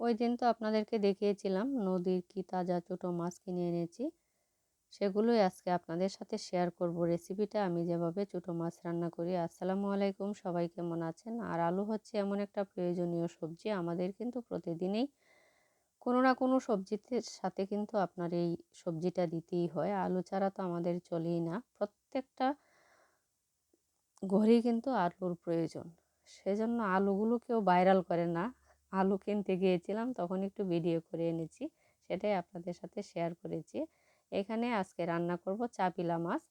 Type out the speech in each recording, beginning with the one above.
ওই দিন তো আপনাদেরকে দেখিয়েছিলাম, নদীর কি তাজা ছোটো মাছ কিনে এনেছি। সেগুলোই আজকে আপনাদের সাথে শেয়ার করব। রেসিপিটা আমি যেভাবে ছোটো মাছ রান্না করি, আসসালামু আলাইকুম, সবাই কেমন আছেন? আর আলু হচ্ছে এমন একটা প্রয়োজনীয় সবজি, আমাদের কিন্তু প্রতিদিনেই কোনো না কোনো সবজিতে সাথে কিন্তু আপনার এই সবজিটা দিতেই হয়। আলু ছাড়া তো আমাদের চলেই না। প্রত্যেকটা ঘরেই কিন্তু আলুর প্রয়োজন। সেজন্য আলুগুলো কেউ ভাইরাল করে না। আলু কিনতে গিয়েছিলাম, তখন একটু ভিডিও করে এনেছি, সেটাই আপনাদের সাথে শেয়ার করেছি। এখানে আজকে রান্না করব চাপিলা মাছ।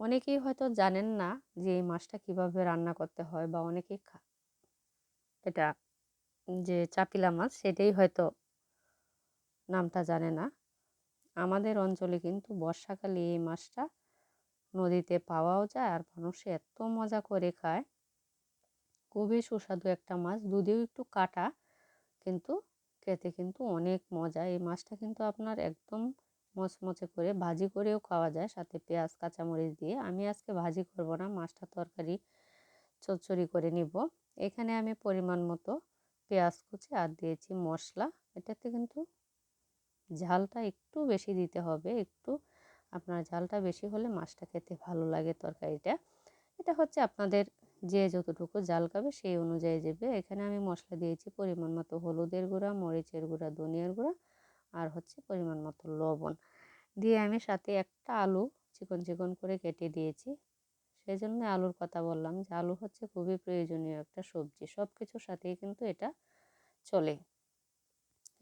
অনেকেই হয়তো জানেন না যে এই মাছটা কীভাবে রান্না করতে হয়, বা অনেকেই এটা যে চাপিলা মাছ, সেটাই হয়তো নামটা জানে না। আমাদের অঞ্চলে কিন্তু বর্ষাকালে এই মাছটা নদীতে পাওয়াও যায়, আর মানুষে এত মজা করে খায়। খুবই সুস্বাদু একটা মাছ। দুধেও একটু কাটা, কিন্তু খেতে কিন্তু অনেক মজা। এই মাছটা কিন্তু আপনার একদম মচমচে করে ভাজি করেও খাওয়া যায়। সাথে পেঁয়াজ, কাঁচামরিচ দিয়ে। আমি আজকে ভাজি করব না, মাছটা তরকারি চচ্চড়ি করে নিব। এখানে আমি পরিমাণ মতো পেঁয়াজ কুচি আর দিয়েছি মশলা। এটাতে কিন্তু ঝালটা একটু বেশি দিতে হবে। একটু আপনার ঝালটা বেশি হলে মাছটা খেতে ভালো লাগে তরকারিটা। এটা হচ্ছে আপনাদের যে যতটুকু জাল খাবে সেই অনুযায়ী দেবে। এখানে আমি মশলা দিয়েছি পরিমাণ মতো হলুদের গুঁড়া, মরিচের গুঁড়া, ধনিয়ার গুঁড়া আর হচ্ছে পরিমাণ মতো লবণ। দিয়ে আমি সাথে একটা আলু চিকন চিকন করে কেটে দিয়েছি। সেই জন্য আলুর কথা বললাম যে আলু হচ্ছে খুবই প্রয়োজনীয় একটা সবজি সব কিছুর সাথেই কিন্তু এটা চলে।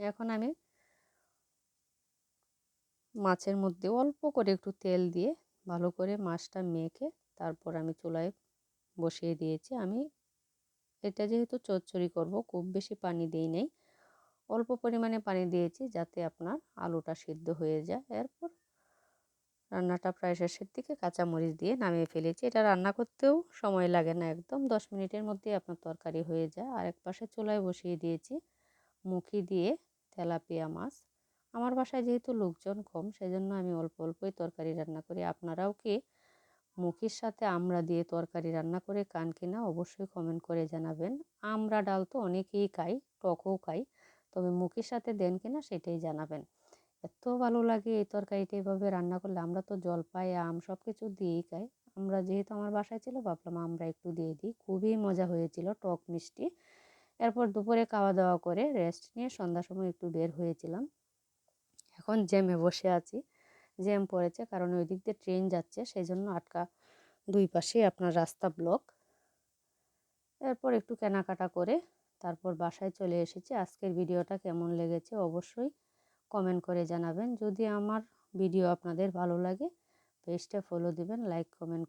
এখন আমি মাছের মধ্যে অল্প করে একটু তেল দিয়ে ভালো করে মাছটা মেখে তারপর আমি চুলায় বসিয়ে দিয়েছি। আমি এটা যেহেতু চচ্চড়ি করব, খুব বেশি পানি দিই নেই। অল্প পরিমাণে পানি দিয়েছি যাতে আপনার আলুটা সিদ্ধ হয়ে যায়। এরপর রান্নাটা প্রায় শেষের দিকে কাঁচামরিচ দিয়ে নামিয়ে ফেলেছি। এটা রান্না করতেও সময় লাগে না একদম। দশ মিনিটের মধ্যেই আপনার তরকারি হয়ে যায়। আর এক পাশে চুলায় বসিয়ে দিয়েছি মুখি দিয়ে তেলাপিয়া মাছ। আমার বাসায় যেহেতু লোকজন কম, সেজন্য আমি অল্প অল্পই তরকারি রান্না করি। আপনারাও কি মুখির সাথে আমরা দিয়ে তরকারি রান্না করে কান কিনা অবশ্যই কমেন্ট করে জানাবেন। আমরা ডাল তো অনেকেই খাই, টকও খাই, তবে মুখির সাথে দেন কিনা সেটাই জানাবেন। এত ভালো লাগে এই তরকারিটা এভাবে রান্না করলে, আমরা তো জলপাই, আম সব কিছু দিয়েই খাই। আমরা যেহেতু আমার বাসায় ছিল, ভাবলাম আমরা একটু দিয়ে দিই। খুবই মজা হয়েছিল, টক মিষ্টি। এরপর দুপুরে খাওয়া দাওয়া করে রেস্ট নিয়ে সন্ধ্যার সময় একটু বের হয়েছিলাম। এখন জ্যামে বসে আছি। জ্যাম পড়েছে। কারণ ওই দিক দিয়ে ট্রেন যাচ্ছে সেই জন্য আটকা দুই পাশেই আপনার রাস্তা ব্লক। এরপর একটু কেনাকাটা করে তারপর বাসায় চলে এসেছি। আজকের ভিডিওটা কেমন লেগেছে অবশ্যই কমেন্ট করে জানাবেন। যদি আমার ভিডিও আপনাদের ভালো লাগে, পেজটা ফলো দিবেন, লাইক, কমেন্ট